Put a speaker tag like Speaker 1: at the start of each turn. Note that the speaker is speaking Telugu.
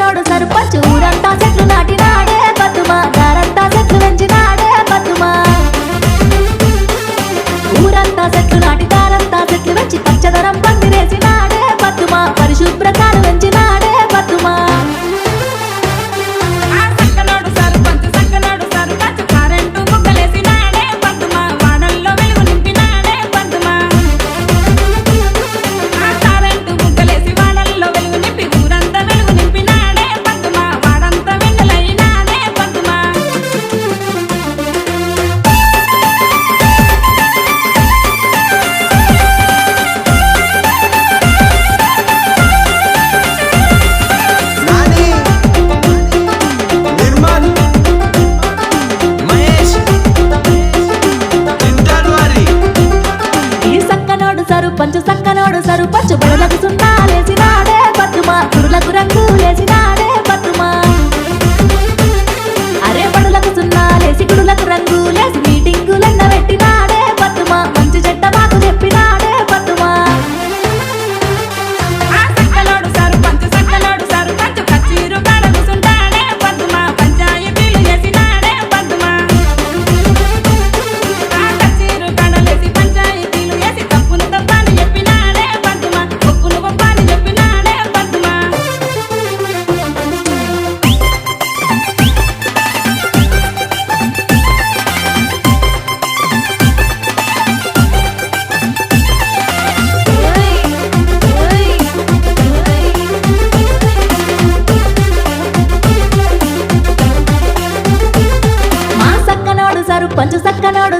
Speaker 1: మనోడు సర్పంచ్ ఊరంతా చెట్లు నాటినాడే బతుమా దారంతా చెట్లు పెంచినాడే బతుమా. ఊరంతా చెట్లు చేస్తారు పచ్చబడలకు సున్నా
Speaker 2: కొంచెం సక్కనాడు